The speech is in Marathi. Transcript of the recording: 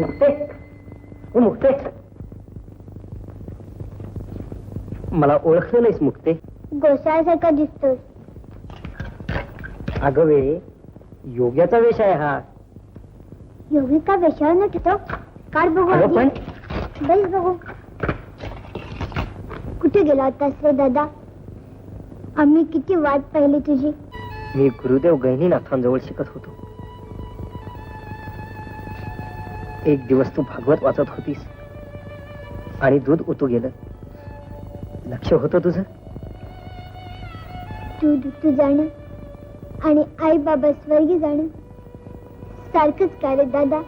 मुक्ते. मुक्ते. मला ओळखलं नाहीस मुक्ते. गोसाळ्यासारखा दिसतोय. अगं वे योग्याचा वेश आहे हा. योगी का वेशावर न ठेवतो काढ बघू अगं पण आधी. बैस बघू. कुठे गेला होतास रे दादा? आम्ही किती वाट पाहिली तुझी? मी गुरुदेव गहिनीनाथांजवळ शिकत होतो. एक दिवस तू भागवत वाचत होतीस. आणि दूध उतू गेलं. लक्ष होतं तुझं? तू तू जाणं आणि आई बाबा स्वर्गी जाणं सारखंच का रे दादा?